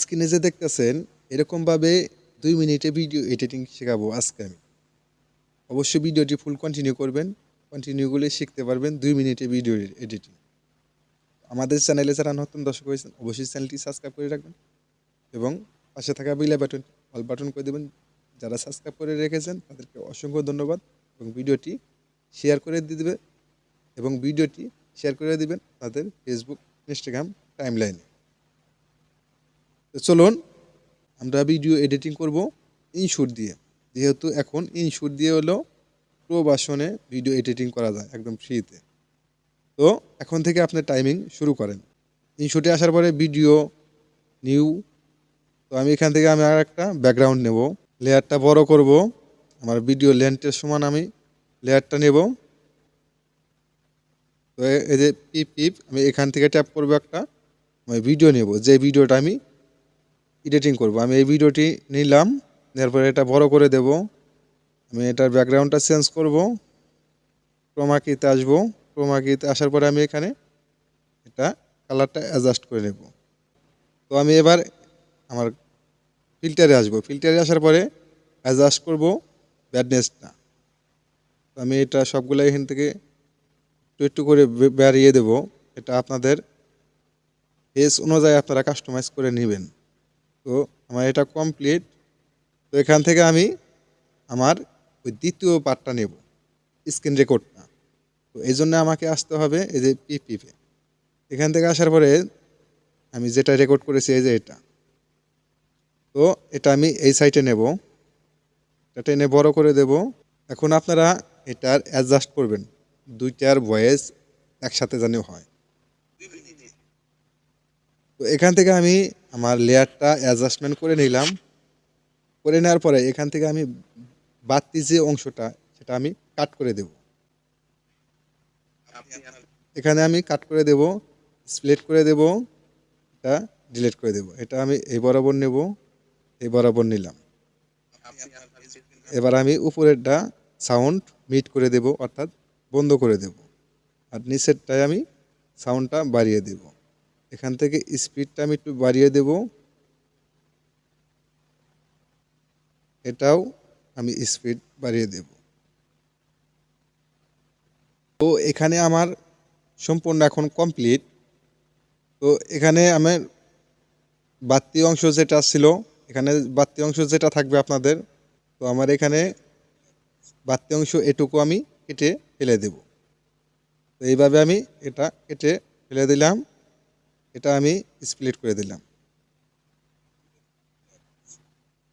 স্ক্রিনে যে দেখতেছেন, এরকমভাবে দুই মিনিটে ভিডিও এডিটিং শেখাবো আজকে আমি। অবশ্যই ভিডিওটি ফুল কন্টিনিউ করবেন কন্টিনিউ করলে শিখতে পারবেন দুই মিনিটে ভিডিও এডিটিং। আমাদের চ্যানেলে যারা নতুন দর্শক হয়েছেন, অবশ্যই চ্যানেলটি সাবস্ক্রাইব করে রাখবেন এবং পাশে থাকা বিলা বাটন, অল বাটন করে দেবেন। যারা সাবস্ক্রাইব করে রেখেছেন, তাদেরকে অসংখ্য ধন্যবাদ এবং ভিডিওটি শেয়ার করে দিয়ে দেবে এবং ভিডিওটি শেয়ার করে দিবেন তাদের ফেসবুক ইনস্টাগ্রাম টাইম লাইনে তো চলুন আমরা ভিডিও এডিটিং করব ইনশুট দিয়ে। যেহেতু এখন ইনশুট দিয়ে হলো প্রবাসনে ভিডিও এডিটিং করা যায় একদম ফ্রিতে তো এখন থেকে আপনি টাইমিং শুরু করেন। ইনশুটে আসার পরে ভিডিও নিউ তো আমি এখান থেকে আমি আর একটা ব্যাকগ্রাউন্ড নেব। লেয়ারটা বড় করব। আমার ভিডিও লেন্থের সমান আমি লেয়ারটা নেব। তো এই যে পিপ পিপ আমি এখান থেকে ট্যাপ করব একটা। আমি ভিডিও নেব। যে ভিডিওটা আমি এডিটিং করব। আমি এই ভিডিওটি নিলাম নেওয়ার পরে এটা বড় করে দেব। আমি এটার ব্যাকগ্রাউন্ডটা চেঞ্জ করব। ক্রোমাকিতে আসব। ক্রোমাকিতে আসার পরে আমি এখানে এটা কালারটা অ্যাডজাস্ট করে নেব। তো আমি এবার আমার ফিল্টারে আসব। ফিল্টারে আসার পরে অ্যাডজাস্ট করব ব্যাডনেসটা তো আমি এটা সবগুলো এখান থেকে একটু একটু করে বাড়িয়ে দেব। এটা আপনাদের ফেস অনুযায়ী আপনারা কাস্টমাইজ করে নেবেন। তো আমার এটা কমপ্লিট তো এখান থেকে আমি আমার ওই দ্বিতীয় পার্টটা নেব স্ক্রিন রেকর্ডটা তো এই জন্য আমাকে আসতে হবে এই যে পিপিপে এখান থেকে আসার পরে আমি যেটা রেকর্ড করেছি এই যে এটা। তো এটা আমি এই সাইটে নেব। এটা টেনে বড় করে দেব। এখন আপনারা এটার অ্যাডজাস্ট করবেন। দুইটার ভয়েস একসাথে জানি হয়। এখান থেকে আমি আমার লেয়ারটা অ্যাডজাস্টমেন্ট করে নিলাম। করে নেওয়ার পরে এখান থেকে আমি বাড়তি যে অংশটা, সেটা আমি কাট করে দেব। এখানে আমি কাট করে দেব স্প্লিট করে দেব, এটা ডিলিট করে দেব। এটা আমি এই বরাবর নেব, এই বরাবর নিলাম। এবার আমি উপরেরটা সাউন্ড মিট করে দেব, অর্থাৎ বন্ধ করে দেব। আর নিচেরটায় আমি সাউন্ডটা বাড়িয়ে দেব। এখান থেকে স্পিডটা আমি একটু বাড়িয়ে দেব। এটাও আমি স্পিড বাড়িয়ে দেব। তো এখানে আমার সম্পূর্ণ এখন কমপ্লিট। তো এখানে আমার বাড়তি অংশ যেটা ছিল, এখানে বাড়তি অংশ যেটা থাকবে আপনাদের, তো আমার এখানে বাড়তি অংশ এটুকু আমি কেটে ফেলে দেব। তো এইভাবে আমি এটা কেটে ফেলে দিলাম। এটা আমি স্প্লিট করে দিলাম।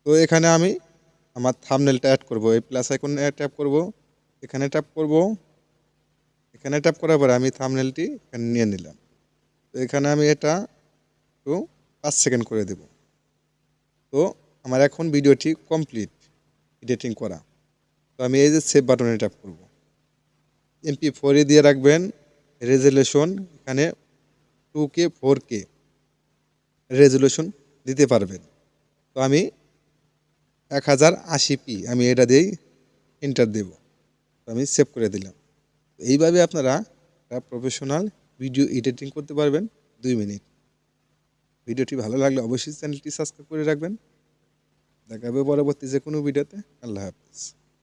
তো এখানে আমি আমার থামনেলটা অ্যাড করব, এই প্লাস আইকনে ট্যাপ করব, এখানে ট্যাপ করব। এখানে ট্যাপ করার পরে আমি থামনেলটি এখানে নিয়ে নিলাম। তো এখানে আমি এটা একটু পাঁচ সেকেন্ড করে দেব। তো আমার এখন ভিডিওটি কমপ্লিট এডিটিং করা। তো আমি এই যে সেভ বাটনে ট্যাপ করব। এমপি ফোরে দিয়ে রাখবেন রেজুলেশন এখানে two K, four K resolution দিতে পারবেন তো আমি এক হাজার আশি পি, আমি এটা দিয়েই এন্টার দেব। তো আমি সেভ করে দিলাম। এইভাবে আপনারা প্রফেশনাল ভিডিও এডিটিং করতে পারবেন দুই মিনিট। ভিডিওটি ভালো লাগলে অবশ্যই চ্যানেলটি সাবস্ক্রাইব করে রাখবেন। দেখা হবে পরবর্তী যে কোনো ভিডিওতে আল্লাহ হাফিজ।